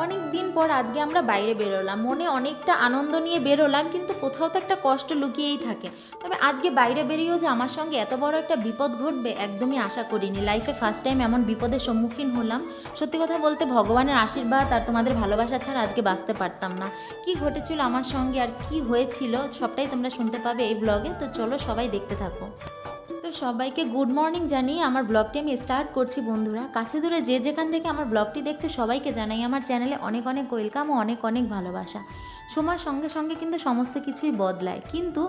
অনেক দিন পর আজকে আমরা বাইরে বেরোলাম। মনে অনেকটা আনন্দ নিয়ে বেরোলাম, কিন্তু কোথাও তো একটা কষ্ট লুকিয়েই থাকে। তবে আজকে বাইরে বেরিয়েও যে আমার সঙ্গে এত বড় একটা বিপদ ঘটবে, একদমই আশা করিনি। লাইফে ফার্স্ট টাইম এমন বিপদের সম্মুখীন হলাম। সত্যি কথা বলতে ভগবানের আশীর্বাদ আর তোমাদের ভালোবাসা ছাড়া আজকে বাঁচতে পারতাম না। কি ঘটেছিল আমার সঙ্গে আর কি হয়েছিল, সবটাই তোমরা শুনতে পাবে এই ব্লগে তো চলো সবাই দেখতে থাকো। সবাইকে গুড মর্নিং জানিয়ে আমার ব্লগটি আমি স্টার্ট করছি বন্ধুরা। কাছে দূরে যে যেখান থেকে আমার ব্লগটি দেখছে সবাইকে জানাই আমার চ্যানেলে অনেক অনেক ওয়েলকাম ও অনেক অনেক ভালোবাসা। সময়ের সঙ্গে সঙ্গে কিন্তু সমস্ত কিছুই বদলায়। কিন্তু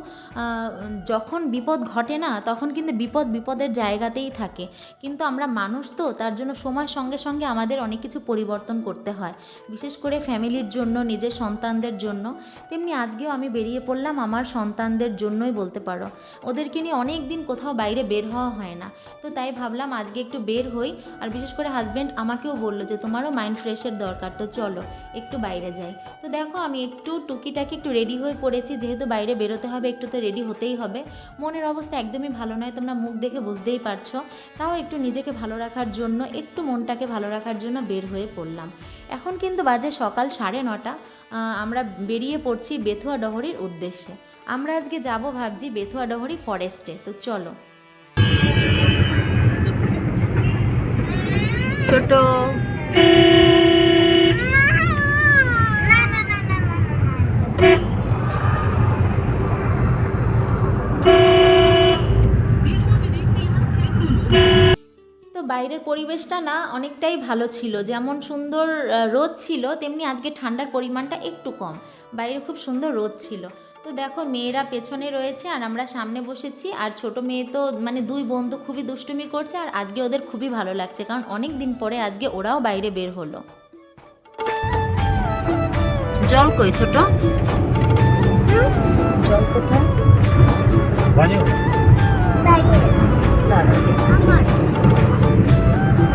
যখন বিপদ ঘটে না, তখন কিন্তু বিপদ বিপদের জায়গাতেই থাকে। কিন্তু আমরা মানুষ তো, তার জন্য সময়ের সঙ্গে সঙ্গে আমাদের অনেক কিছু পরিবর্তন করতে হয়। বিশেষ করে ফ্যামিলির জন্য, নিজের সন্তানদের জন্য। তেমনি আজকেও আমি বেরিয়ে পড়লাম, আমার সন্তানদের জন্যই বলতে পারো। ওদেরকে নিয়ে অনেক দিন কোথাও বাইরে বের হওয়া হয় না। তো তাই ভাবলাম আজকে একটু বের হই। আর বিশেষ করে হাজব্যান্ড আমাকেও বলল যে, তোমারও মাইন্ড ফ্রেশের দরকার, তো চলো, একটু বাইরে যাই। তো দেখো, আমি একটু টুকিটাকি একটু রেডি হয়ে পড়েছি, যেহেতু বাইরে বেরোতে হবে, একটু তো রেডি হতেই হবে। মনের অবস্থা একদমই ভালো নয়, তোমরা মুখ দেখে বুঝতেই পারছ। তাও একটু নিজেকে ভালো রাখার জন্য, একটু মনটাকে ভালো রাখার জন্য বের হয়ে পড়লাম। এখন কিন্তু বাজে সকাল সাড়ে নটা। আমরা বেরিয়ে পড়ছি বেথুয়া ডহরির উদ্দেশ্যে। আমরা আজকে যাব ভাবছি বেথুয়া ডহরি ফরেস্টে তো চলো। ছোট বাইরের পরিবেশটা না অনেকটাই ভালো ছিল। যেমন সুন্দর রোদ ছিল, তেমনি আজকে ঠান্ডার পরিমাণটা একটু কম। বাইরে খুব সুন্দর রোদ ছিল। তো দেখো, মেয়েরা পেছনে রয়েছে আর আমরা সামনে বসেছি আর ছোট মেয়ে তো মানে দুই বোন তো খুবই দুষ্টুমি করছে আর আজকে ওদের খুবই ভালো লাগছে। কারণ অনেক দিন পরে আজকে ওরাও বাইরে বের হলো। জল কই ছোট? জল কোথায়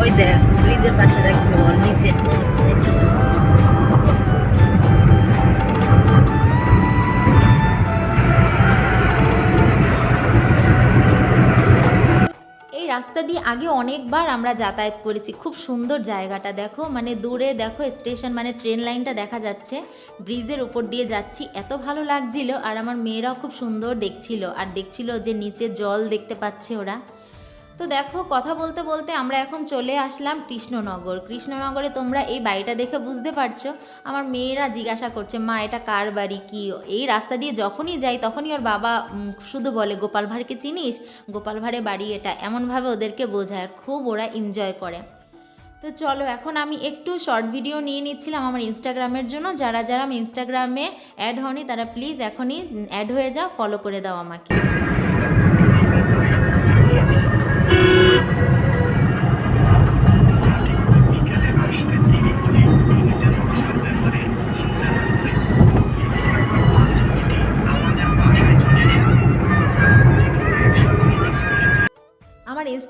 ওই দেখ ব্রিজের পাশে দেখ জল নিচে। রাস্তা দিয়ে আগে অনেকবার আমরা যাতায়াত করেছি। খুব সুন্দর জায়গাটা দেখো। মানে দূরে দেখো স্টেশন মানে ট্রেন লাইনটা দেখা যাচ্ছে। ব্রিজের উপর দিয়ে যাচ্ছি। এত ভালো লাগছিল। আর আমার মেয়েরাও খুব সুন্দর দেখছিল। আর দেখছিল যে নিচে জল দেখতে পাচ্ছে ওরা। তো দেখো, কথা বলতে বলতে আমরা এখন চলে আসলাম কৃষ্ণনগর। কৃষ্ণনগরে তোমরা এই বাড়িটা দেখে বুঝতে পারছ। আমার মেয়েরা জিজ্ঞাসা করছে, মা, এটা কার বাড়ি? কি? এই রাস্তা দিয়ে যখনই যাই, তখনই ওর বাবা শুধু বলে, গোপাল ভাঁড়কে চিনিস? গোপাল ভাঁড়ে বাড়ি এটা। এমনভাবে ওদেরকে বোঝায়, খুব ওরা এনজয় করে। তো চলো, এখন আমি একটু শর্ট ভিডিও নিয়ে নিচ্ছিলাম আমার ইনস্টাগ্রামের জন্য। যারা যারা আমি ইনস্টাগ্রামে অ্যাড হওনি, তারা প্লিজ এখনই অ্যাড হয়ে যাও ফলো করে দাও আমাকে।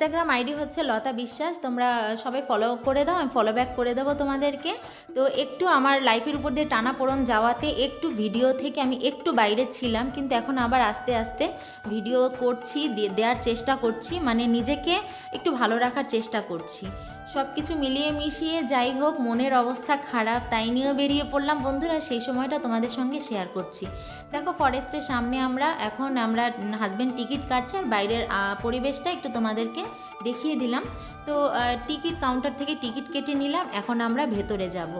ইনস্টাগ্রাম আইডি হচ্ছে লতা বিশ্বাস। তোমরা সবাই ফলো করে দাও, আমি ফলো ব্যাক করে দেবো তোমাদেরকে। তো একটু আমার লাইফের উপর দিয়ে টানা পোড়ন যাওয়াতে একটু ভিডিও থেকে আমি একটু বাইরে ছিলাম, কিন্তু এখন আবার আস্তে আস্তে ভিডিও করছি দেওয়ার চেষ্টা করছি মানে নিজেকে একটু ভালো রাখার চেষ্টা করছি। সব কিছু মিলিয়ে মিশিয়ে যাই হোক, মনের অবস্থা খারাপ, তাই নিয়েও বেরিয়ে পড়লাম। বন্ধুরা, সেই সময়টা তোমাদের সঙ্গে শেয়ার করছি। দেখো ফরেস্টের সামনে আমরা এখন আমরা হাজব্যান্ড টিকিট কাটছে আর বাইরের পরিবেশটা একটু তোমাদেরকে দেখিয়ে দিলাম। তো টিকিট কাউন্টার থেকে টিকিট কেটে নিলাম, এখন আমরা ভেতরে যাব।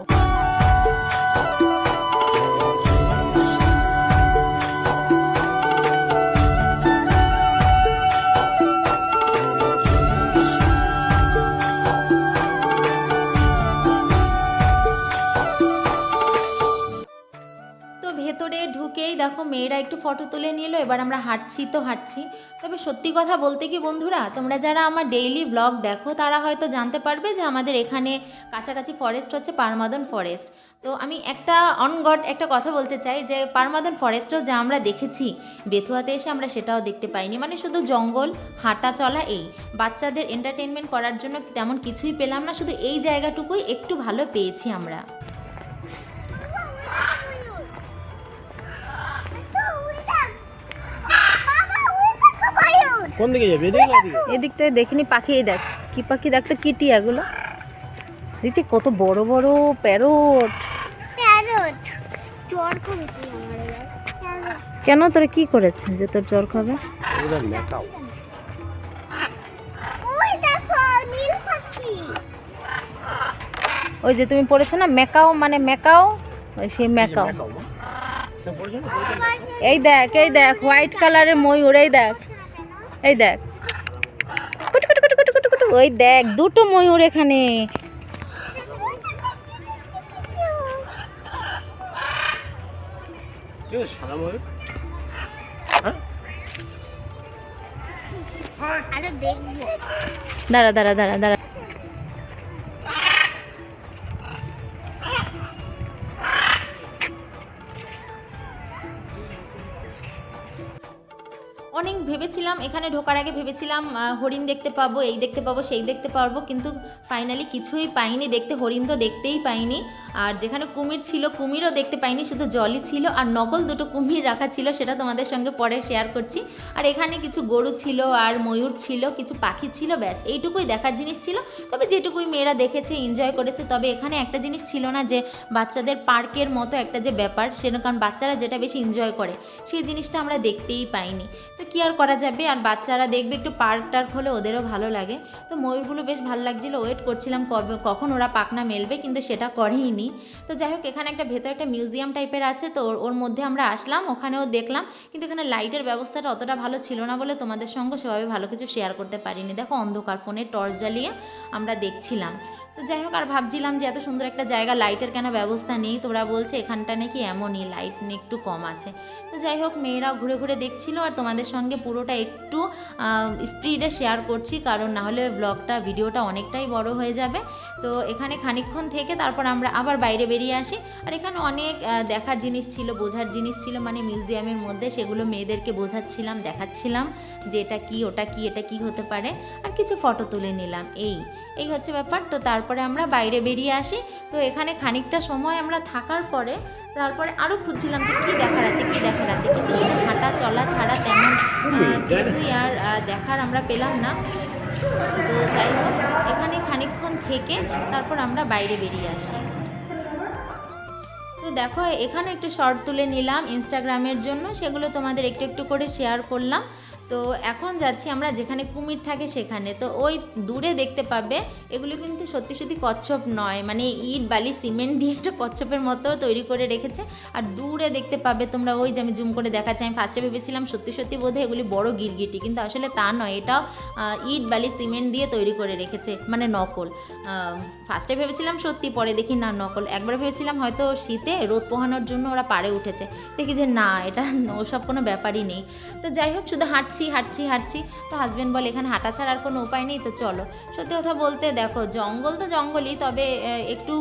ভেতরে ঢুকেই দেখো মেয়েরা একটু ফটো তুলে নিল, এবার আমরা হাঁটছি তো হাঁটছি। তবে সত্যি কথা বলতে কি বন্ধুরা, তোমরা যারা আমার ডেইলি ব্লগ দেখো, তারা হয়তো জানতে পারবে যে আমাদের এখানে কাছাকাছি ফরেস্ট হচ্ছে পারমাদন ফরেস্ট তো আমি একটা অনগড একটা কথা বলতে চাই যে পারমাদন ফরেস্টও যা আমরা দেখেছি, বেথুয়াতে এসে আমরা সেটাও দেখতে পাইনি। মানে শুধু জঙ্গল, হাঁটা চলা এই। বাচ্চাদের এন্টারটেনমেন্ট করার জন্য তেমন কিছুই পেলাম না, শুধু এই জায়গাটুকুই একটু ভালো পেয়েছি আমরা। কোন দিকে যাবে? এদিকে না এদিকে এদিকটায় দেখিনি পাখি এই দেখ। কি পাখি দেখ তো কিটি এগুলো দেখছি কত বড় বড় প্যারট। প্যারট। জ্বর কমেছে আমার কেন তোরা কি করেছে যে তোর জ্বর খাবে ওই দেখো ওই যে তুমি পড়েছো না মেকাও মানে মেকাও ওই সেই মেকাও এই দেখ এই দেখ হোয়াইট কালারের ময়ূর এই দেখ। এই দেখ। কুটু কুটু কুটু কুটু কুটু কুটু। ওই দেখ দুটো ময়ূর এখানে। দাঁড়া দাঁড়া দাঁড়া দাঁড়া। ভেবেছিলাম, এখানে ঢোকার আগে ভেবেছিলাম হরিণ দেখতে পাবো, এই দেখতে পাবো, সেই দেখতে পারব, কিন্তু ফাইনালি কিছুই পাইনি, দেখতে হরিণ তো দেখতেই পাইনি। আর যেখানে কুমির ছিল, কুমিরও দেখতে পাইনি, শুধু জলই ছিল আর নকল দুটো কুমির রাখা ছিল, সেটা তোমাদের সঙ্গে পরে শেয়ার করছি। আর এখানে কিছু গরু ছিল আর ময়ূর ছিল, কিছু পাখি ছিল, ব্যাস, এইটুকুই দেখার জিনিস ছিল। তবে যেটুকুই মেয়েরা দেখেছে এনজয় করেছে, তবে এখানে একটা জিনিস ছিল না যে বাচ্চাদের পার্কের মতো একটা যে ব্যাপার, সেটা কারণ বাচ্চারা যেটা বেশি এনজয় করে, সেই জিনিসটা আমরা দেখতেই পাইনি। তো কী আর করা যাবে? আর বাচ্চারা দেখবে একটু পার্ক টার্ক হলে ওদেরও ভালো লাগে। তো ময়ূরগুলো বেশ ভালো লাগছিল ওয়েট করছিলাম কবে, কখন ওরা পাখনা মেলবে, কিন্তু সেটা করেইনি তো যাই হোক, এখানে একটা ভেতরে একটা মিউজিয়াম টাইপের আছে, তো ওর মধ্যে আমরা আসলাম, ওখানেও দেখলাম। কিন্তু এখানে লাইটের ব্যবস্থাটা অতটা ভালো ছিল না বলে তোমাদের সঙ্গে সেভাবে ভালো কিছু শেয়ার করতে পারিনি। দেখো অন্ধকার ফোনে টর্চ জ্বালিয়ে আমরা দেখছিলাম। তো যাই হোক, আর ভাবছিলাম যে এত সুন্দর একটা জায়গা লাইটের কেন ব্যবস্থা নেই? তোরা বলছে এখানটা নাকি এমনই লাইট একটু কম আছে। তো যাই হোক, মেয়েরাও ঘুরে ঘুরে দেখছিল, আর তোমাদের সঙ্গে পুরোটা একটু স্পিডে শেয়ার করছি, কারণ না হলে ব্লগটা ভিডিওটা অনেকটাই বড় হয়ে যাবে। তো এখানে খানিকক্ষণ থেকে তারপর আমরা আবার বাইরে বেরিয়ে আসি। আর এখানে অনেক দেখার জিনিস ছিল, বোঝার জিনিস ছিল মানে মিউজিয়ামের মধ্যে সেগুলো মেয়েদেরকে বোঝাচ্ছিলাম, দেখাচ্ছিলাম যে এটা কি, ওটা কি, এটা কি হতে পারে। আর কিছু ফটো তুলে নিলাম, এই এই হচ্ছে ব্যাপার। তো তারপরে আমরা বাইরে বেরিয়ে আসি। তো এখানে খানিকটা সময় আমরা থাকার পরে তারপরে আরও খুঁজছিলাম যে কী দেখার আছে কী দেখার আছে। কিন্তু শুধু হাঁটা চলা ছাড়া তেমন কিছুই আর দেখার আমরা পেলাম না। তো যাই হোক এখানে খানিকক্ষণ থেকে তারপর আমরা বাইরে বেরিয়ে আসি। তো দেখো এখানে একটু শর্ট তুলে নিলাম ইনস্টাগ্রামের জন্য। সেগুলো তোমাদের একটু একটু করে শেয়ার করলাম। তো এখন যাচ্ছি আমরা যেখানে কুমির থাকে সেখানে। তো ওই দূরে দেখতে পাবে, এগুলো কিন্তু সত্যি সত্যি কচ্ছপ নয়। মানে ইট, বালি, সিমেন্ট দিয়ে একটা কচ্ছপের মতো তৈরি করে রেখেছে। আর দূরে দেখতে পাবে তোমরা ওই যে আমি জুম করে দেখাচ্ছি, আমি ফার্স্টে ভেবেছিলাম সত্যি সত্যি বোধহয় এগুলি বড় গিরগিটি, কিন্তু আসলে তা নয়। এটাও ইট, বালি, সিমেন্ট দিয়ে তৈরি করে রেখেছে মানে নকল। ফার্স্টে ভেবেছিলাম সত্যি, পরে দেখি না নকল। একবার ভেবেছিলাম হয়তো শীতে রোদ পোহানোর জন্য ওরা পাড়ে উঠেছে। দেখি যে না, এটা ওসব কোনো ব্যাপারই নেই। তো যাই হোক, শুধু হাঁটছি হাঁটছি হাঁটছি হাঁটছি। তো হাজব্যান্ড বলে, এখানে হাঁটা ছাড়া আর কোনো উপায় নেই, তো চলো। সত্যি কথা বলতে দেখো, জঙ্গল তো জঙ্গলই, তবে একটু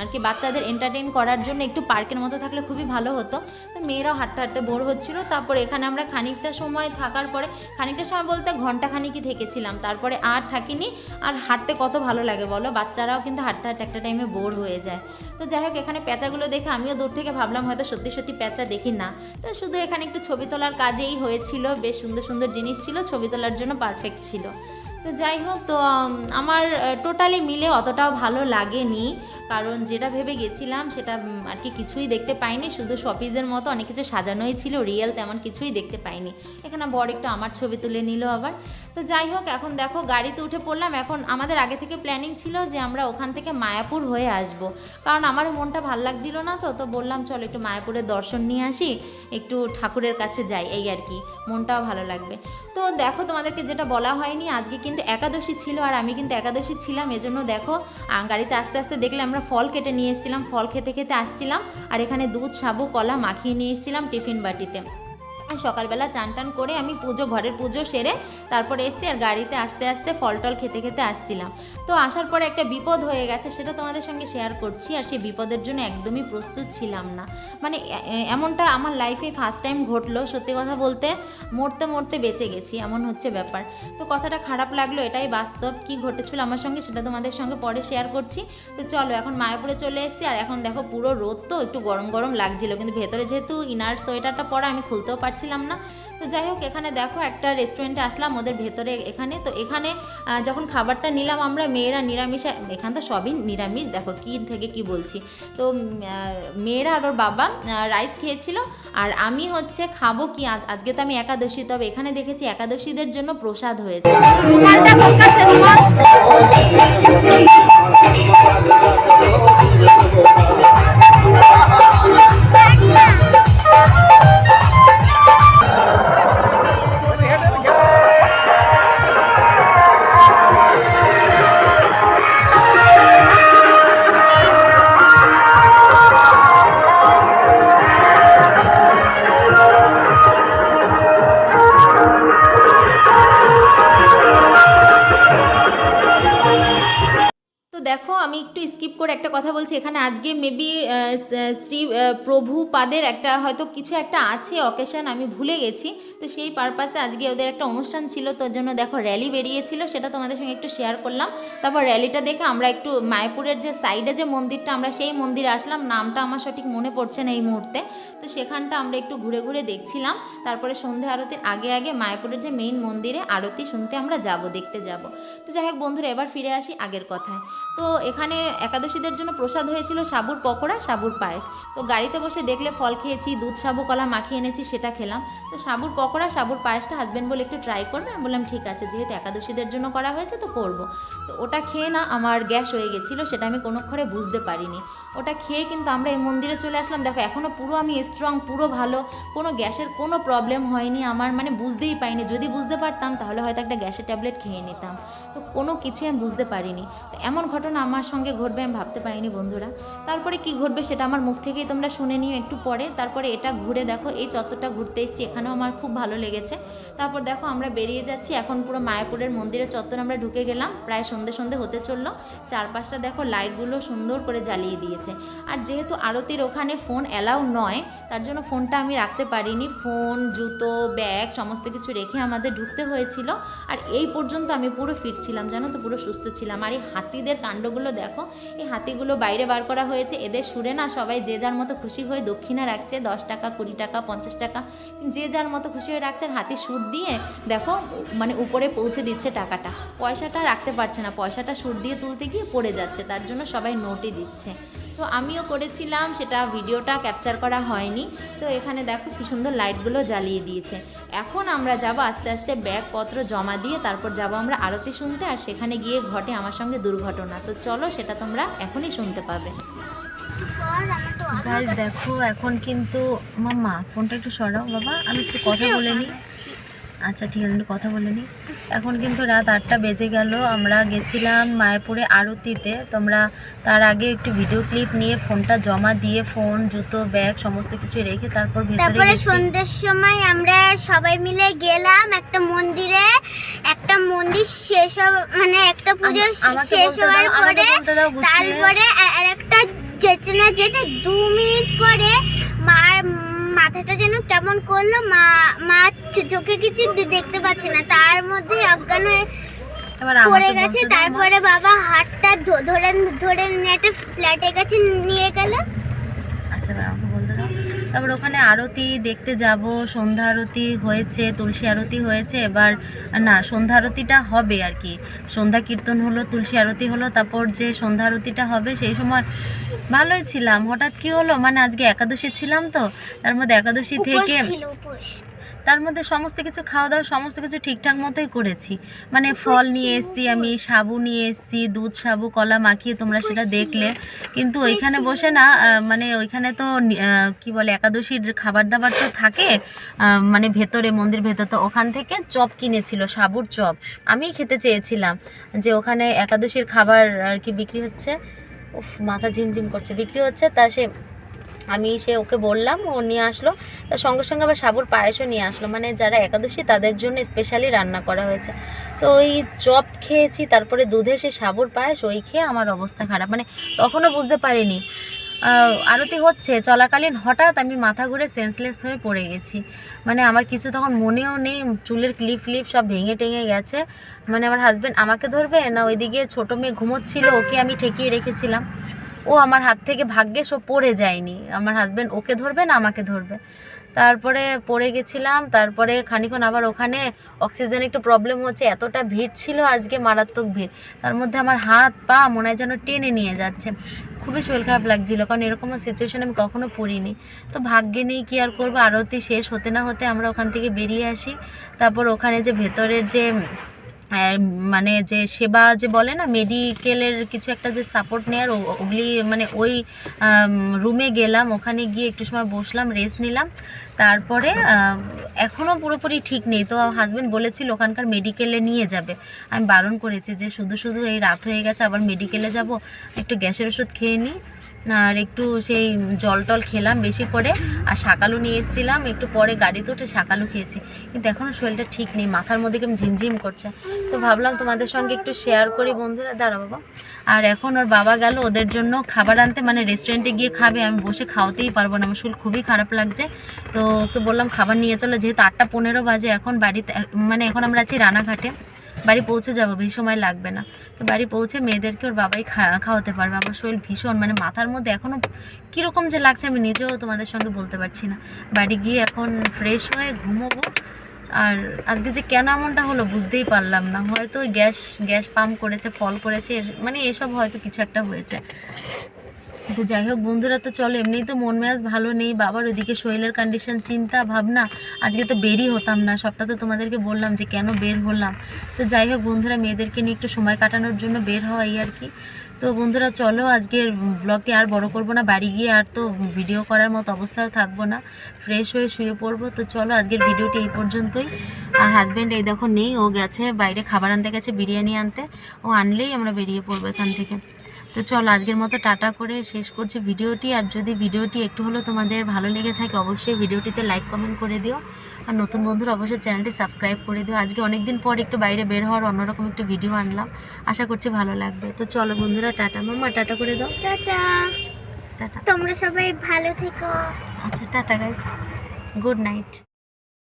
আর কি বাচ্চাদের এন্টারটেইন করার জন্য একটু পার্কের মতো থাকলে খুবই ভালো হতো। তো মেয়েরাও হাঁটতে হাঁটতে বোর হচ্ছিল। তারপরে এখানে আমরা খানিকটা সময় থাকার পরে, খানিকটা সময় বলতে ঘণ্টা খানিকই থেকেছিলাম। তারপরে আর থাকিনি। আর হাঁটতে কত ভালো লাগে বলো? বাচ্চারাও কিন্তু হাঁটতে হাঁটতে একটা টাইমে বোর হয়ে যায়। তো যাই হোক, এখানে প্যাঁচাগুলো দেখে আমিও দূর থেকে ভাবলাম, হয়তো সত্যি সত্যি প্যাঁচা দেখি না। তো শুধু এখানে একটু ছবি তোলার কাজেই হয়েছিল। বেশ সুন্দর সুন্দর জিনিস ছিল, ছবি তোলার জন্য পারফেক্ট ছিল। তো যাই হোক, তো আমার টোটালি মিলে অতটাও ভালো লাগেনি। কারণ যেটা ভেবে গেছিলাম সেটা আর কি কিছুই দেখতে পাইনি। শুধু শপিজের মতো অনেক কিছু সাজানোই ছিল, রিয়েল তেমন কিছুই দেখতে পাইনি। এখানে বড় একটু আমার ছবি তুলে নিল আবার। তো যাই হোক, এখন দেখো গাড়িতে উঠে পড়লাম। এখন আমাদের আগে থেকে প্ল্যানিং ছিল যে আমরা ওখান থেকে মায়াপুর হয়ে আসব। কারণ আমারও মনটা ভালো লাগছিল না তো তো বললাম চলো একটু মায়াপুরের দর্শন নিয়ে আসি, একটু ঠাকুরের কাছে যাই, এই আর কি। মনটাও ভালো লাগবে। তো দেখো তোমাদেরকে যেটা বলা হয়নি, আজকে কিন্তু একাদশী ছিল আর আমি কিন্তু একাদশী ছিলাম, এজন্য দেখো গাড়িতে আস্তে আস্তে দেখলে আমরা ফল কেটে নিয়ে এসেছিলাম, ফল খেতে খেতে আসছিলাম আর এখানে দুধ, সাবু, কলা মাখিয়ে নিয়ে এসেছিলাম টিফিন বাটিতে। সকালবেলা চান টান করে আমি পুজো, ঘরের পুজো সেরে তারপরে এসছি আর গাড়িতে আস্তে আস্তে ফল টল খেতে খেতে আসছিলাম। তো আসার পরে একটা বিপদ হয়ে গেছে, সেটা তোমাদের সঙ্গে শেয়ার করছি আর সেই বিপদের জন্য একদমই প্রস্তুত ছিলাম না। মানে এমনটা আমার লাইফে ফার্স্ট টাইম ঘটলো, সত্যি কথা বলতে মরতে মরতে বেঁচে গেছি, এমন হচ্ছে ব্যাপার। তো কথাটা খারাপ লাগল, এটাই বাস্তব, কি ঘটেছিল আমার সঙ্গে সেটা তোমাদের সঙ্গে পরে শেয়ার করছি। তো চলো, এখন মায়াপুরে চলে এসেছি আর এখন দেখো পুরো রোদ তো একটু গরম গরম লাগছিল, কিন্তু ভেতরে যেহেতু ইনার সোয়েটারটা পরা আমি খুলতেও পারছিলাম পারছিলাম না। তো যাই হোক, এখানে দেখো একটা রেস্টুরেন্টে আসলাম, ওদের ভেতরে এখানে। তো এখানে যখন খাবারটা নিলাম আমরা, মেয়েরা নিরামিষ, এখানে তো সবই নিরামিষ, দেখো কি থেকে কি বলছি। তো মেয়েরা আর ওর বাবা রাইস খেয়েছিল, আর আমি হচ্ছে খাব কি আজ, আজকে তো আমি একাদশী, তবে এখানে দেখেছি একাদশীদের জন্য প্রসাদ হয়েছে। দেখো আমি একটু স্কিপ করে একটা কথা বলছি। এখানে আজকে মেবি শ্রী আহ, প্রভুপাদের একটা হয়তো কিছু একটা আছে অকেশন আমি ভুলে গেছি। তো সেই পারপাসে আজকে ওদের একটা অনুষ্ঠান ছিল তোর জন্য দেখো র্যালি বেরিয়েছিল সেটা তোমাদের সঙ্গে একটু শেয়ার করলাম। তারপর র্যালিটা দেখে আমরা একটু মায়াপুরের যে সাইডে যে মন্দিরটা আমরা সেই মন্দিরে আসলাম। নামটা আমার সঠিক মনে পড়ছে না এই মুহূর্তে। তো সেখানটা আমরা একটু ঘুরে ঘুরে দেখছিলাম। তারপরে সন্ধে আরতির আগে আগে মায়াপুরের যে মেইন মন্দিরে আরতি শুনতে আমরা যাব দেখতে যাব। তো যাই হোক বন্ধুরা, এবার ফিরে আসি আগের কথায়। তো এখানে একাদশীদের জন্য প্রসাদ হয়েছিল সাবুর পকোড়া, সাবুর পায়েস। তো গাড়িতে বসে দেখলে ফল খেয়েছি, দুধ সাবু, কলা মাখিয়ে এনেছি, সেটা খেলাম। তো সাবুর পকোড়া, সাবুর পায়েসটা হাজব্যান্ড বলে একটু ট্রাই করবে, আমি বললাম, ঠিক আছে, যেহেতু একাদশীদের জন্য করা হয়েছে তো করব। তো ওটা খেয়ে না আমার গ্যাস হয়ে গেছিল, সেটা আমি কোনো ঘরে বুঝতে পারিনি। ওটা খেয়ে কিন্তু আমরা এই মন্দিরে চলে আসলাম। দেখো এখনও পুরো আমি স্ট্রং পুরো ভালো, কোনো গ্যাসের কোনো প্রবলেম হয়নি। আমার মানে বুঝতেই পাইনি যদি বুঝতে পারতাম তাহলে হয়তো একটা গ্যাসের ট্যাবলেট খেয়ে নিতাম। তো কোনো কিছুই আমি বুঝতে পারিনি। তো এমন ঘটনা আমার সঙ্গে ঘটবে আমি ভাবতে পারিনি বন্ধুরা। তারপরে কি ঘটবে সেটা আমার মুখ থেকেই তোমরা শুনে নিও একটু পরে। তারপরে এটা ঘুরে দেখো, এই চত্বরটা ঘুরতে এসেছি, এখানেও আমার খুব ভালো লেগেছে। তারপর দেখো আমরা বেরিয়ে যাচ্ছি, এখন পুরো মায়াপুরের মন্দিরের চত্বর আমরা ঢুকে গেলাম, প্রায় সন্ধে সন্ধে হতে চলল। চারপাশটা দেখো লাইটগুলো সুন্দর করে জ্বালিয়ে দিয়েছে। আর যেহেতু আরতির ওখানে ফোন অ্যালাউ নয়, তার জন্য ফোনটা আমি রাখতে পারিনি। ফোন, জুতো, ব্যাগ, সমস্ত কিছু রেখে আমাদের ঢুকতে হয়েছিল। আর এই পর্যন্ত আমি পুরো ফিট ছিলাম, জানো তো, পুরো সুস্থ ছিলাম। আর এই হাতিদের কাণ্ডগুলো দেখো, এই হাতিগুলো বাইরে বার করা হয়েছে, এদের সুরে না সবাই যে যার মতো খুশি হয়ে দক্ষিণা রাখছে, দশ টাকা, কুড়ি টাকা, পঞ্চাশ টাকা, যে যার মতো খুশি হয়ে রাখছে, আর হাতি সুর দিয়ে, দেখো মানে উপরে পৌঁছে দিচ্ছে টাকাটা। পয়সাটা রাখতে পারছে না, পয়সাটা সুর দিয়ে তুলতে গিয়ে পড়ে যাচ্ছে, তার জন্য সবাই নোটই দিচ্ছে। তো আমিও করেছিলাম, সেটা ভিডিওটা ক্যাপচার করা হয়নি। তো এখানে দেখো কি সুন্দর লাইটগুলো জ্বালিয়ে দিয়েছে। এখন আমরা যাব আস্তে আস্তে ব্যাগপত্র জমা দিয়ে তারপর যাব আমরা আরতি শুনতে, আর সেখানে গিয়ে ঘটে আমার সঙ্গে দুর্ঘটনা। তো চলো সেটা তোমরা এখনই শুনতে পাবে। দেখো, এখন কিন্তু মাম্মা, ফোনটা একটু সরাও বাবা, আমি একটু কথা বলে নিই। আচ্ছা ঠিক আছে কথা বলে নিই এখন কিন্তু রাত আটটা বেজে গেল আমরা গেছিলাম মায়াপুরে আরতিতে। তোমরা তার আগে একটু ভিডিও ক্লিপ নিয়ে ফোনটা জমা দিয়ে ফোন জুতো ব্যাগ সমস্ত কিছু রেখে তারপর তারপরে সন্ধ্যের সময় আমরা সবাই মিলে গেলাম একটা মন্দিরে। একটা মন্দির শেষ মানে একটা পুজো শেষ হওয়ার পরে। তারপরে আর একটা যেতে না যেতে দু মিনিট পরে মার মাথাটা যেন কেমন করল মা মা চোখে কিছু দেখতে পাচ্ছে না। তার মধ্যে অজ্ঞান হয়ে পড়ে গেছে। তারপরে বাবা হাতটা ধরে ধরে একটা ফ্ল্যাটে গেছে নিয়ে গেল আচ্ছা এবার আমাকে বলতে দাও তারপর ওখানে আরতি দেখতে যাব সন্ধ্যা আরতি হয়েছে তুলসী আরতি হয়েছে এবার না সন্ধ্যা আরতিটা হবে আর কি। সন্ধ্যা কীর্তন হলো তুলসী আরতি হলো তারপর যে সন্ধ্যা আরতিটা হবে সেই সময় ভালোই ছিলাম। হঠাৎ কি হলো? মানে আজকে একাদশী ছিলাম তো তার মধ্যে একাদশী থেকে তার মধ্যে সমস্ত কিছু খাওয়া দাওয়া সমস্ত কিছু ঠিকঠাক মতোই করেছি। মানে ফল নিয়ে এসেছি আমি সাবু নিয়ে এসেছি দুধ সাবু কলা মাখিয়ে তোমরা সেটা দেখলে। কিন্তু ওইখানে বসে না মানে ওইখানে তো কি বলে একাদশীর খাবার দাবার তো থাকে মানে ভেতরে মন্দির ভেতর তো ওখান থেকে চপ কিনেছিল সাবুর চপ। আমি খেতে চেয়েছিলাম যে ওখানে একাদশীর খাবার আর কি বিক্রি হচ্ছে। উফ মাথা ঝিমঝিম করছে। বিক্রি হচ্ছে তা সে আমি সে ওকে বললাম, ও নিয়ে আসলো। তার সঙ্গে সঙ্গে আবার সাবুর পায়েসও নিয়ে আসলো। মানে যারা একাদশী, তাদের জন্য স্পেশালি রান্না করা হয়েছে। তো ওই চপ খেয়েছি, তারপরে দুধে সে সাবুর পায়েস, ওই খেয়ে আমার অবস্থা খারাপ। মানে তখনও বুঝতে পারিনি। আরতি হচ্ছে, চলাকালীন হঠাৎ আমি মাথা ঘুরে সেন্সলেস হয়ে পড়ে গেছি। মানে আমার কিছু তখন মনেও নেই, চুলের ক্লিপ ফ্লিপ সব ভেঙে টেঙে গেছে। মানে আমার হাজব্যান্ড আমাকে ধরবে, না ওইদিকে ছোটো মেয়ে ঘুমোচ্ছিল, ওকে আমি ঠেকিয়ে রেখেছিলাম। ও আমার হাত থেকে ভাগ্যেস ও পড়ে যায়নি। আমার হাজব্যান্ড ওকে ধরবে না আমাকে ধরবে। তারপরে পড়ে গেছিলাম, তারপরে খানিক্ষণ আবার ওখানে অক্সিজেন একটু প্রবলেম হচ্ছে, এতটা ভিড় ছিল আজকে মারাত্মক ভিড়। তার মধ্যে আমার হাত পা মনে হয় যেন টেনে নিয়ে যাচ্ছে। খুবই শরীর খারাপ লাগছিল, কারণ এরকম সিচুয়েশন আমি কখনো পড়িনি। তো ভাগ্যে নেই কি আর করব, আরতি শেষ হতে না হতে আমরা ওখান থেকে বেরিয়ে আসি। তারপর ওখানে যে ভেতরের যে মানে যে সেবা যে বলে না মেডিকেলের কিছু একটা যে সাপোর্ট নেওয়ার ওগুলি মানে ওই রুমে গেলাম, ওখানে গিয়ে একটু সময় বসলাম রেস্ট নিলাম। তারপরে এখনও পুরোপুরি ঠিক নেই। তো হাজব্যান্ড বলেছিল ওখানকার মেডিকেলে নিয়ে যাবে। আমি বারণ করেছি যে শুধু শুধু এই রাত হয়ে গেছে, আবার মেডিকেলে যাব, একটু গ্যাসের ওষুধ খেয়ে নিই আর একটু সেই জল টল খেলাম বেশি করে, আর শাকালু নিয়ে এসেছিলাম, একটু পরে গাড়িতে উঠে শাকালু খেয়েছি। কিন্তু এখনও শরীরটা ঠিক নেই, মাথার মধ্যে কেমন ঝিমঝিম করছে। তো ভাবলাম তোমাদের সঙ্গে একটু শেয়ার করি বন্ধুরা দাঁড়া বাবা। আর এখন ওর বাবা গেল ওদের জন্য খাবার আনতে মানে রেস্টুরেন্টে গিয়ে খাবে, আমি বসে খাওয়াতেই পারব না, আমার শরীর খুবই খারাপ লাগছে। তো ওকে বললাম, খাবার নিয়ে চলো, যেহেতু আটটা পনেরো বাজে, এখন বাড়িতে মানে এখন আমরা আছি রানাঘাটে। বাড়ি পৌঁছে যাব, বেশি সময় লাগবে না। তো বাড়ি পৌঁছে মেয়েদেরকে ওর বাবাই খাওয়াতে পারবে। আমার শরীর ভীষণ মানে মাথার মধ্যে এখনও কীরকম যে লাগছে আমি নিজেও তোমাদের সঙ্গে বলতে পারছি না। বাড়ি গিয়ে এখন ফ্রেশ হয়ে ঘুমোবো। আর আজকে যে কেন এমনটা হলো বুঝতেই পারলাম না। হয়তো গ্যাস গ্যাস পাম্প করেছে, ফল করেছে মানে এসব হয়তো কিছু একটা হয়েছে। তো যাই হোক, বন্ধুরা তো চলো, এমনিই তো মন মেজাজ ভালো নেই, বাবার ওদিকে শরীরের কন্ডিশন চিন্তা, ভাবনা, আজকে তো বেরই হতাম না, সবটা তো তোমাদেরকে বললাম যে কেন বের হলাম। তো যাই হোক বন্ধুরা, মেয়েদেরকে নিয়ে একটু সময় কাটানোর জন্য বের হওয়া এই আর কি। তো বন্ধুরা, চলো, আজকের ব্লগটি আর বড় করব না, বাড়ি গিয়ে আর তো ভিডিও করার মতো অবস্থাও থাকব না ফ্রেশ হয়ে শুয়ে পড়ব। তো চলো, আজকের ভিডিওটি এই পর্যন্তই। আর হাজব্যান্ড এই দেখো নেই, ও গেছে বাইরে খাবার আনতে গেছে, বিরিয়ানি আনতে। ও আনলেই আমরা বেরিয়ে পড়ব এখান থেকে। তো চলো আজকের মতো টাটা করে শেষ করছি ভিডিওটি। আর যদি ভিডিওটি একটু হলেও তোমাদের ভালো লেগে থাকে অবশ্যই ভিডিওটিতে লাইক কমেন্ট করে দিও। আর নতুন বন্ধুরা অবশ্যই চ্যানেলটি সাবস্ক্রাইব করে দিও। আজকে অনেক দিন পর একটু বাইরে বের হওয়ার অন্যরকম একটু ভিডিও আনলাম। আশা করছি ভালো লাগবে। তো চলো বন্ধুরা টাটা মামা টাটা করে দাও। টাটা। টাটা। তোমরা সবাই ভালো থেকো। আচ্ছা টাটা গাইস গুড নাইট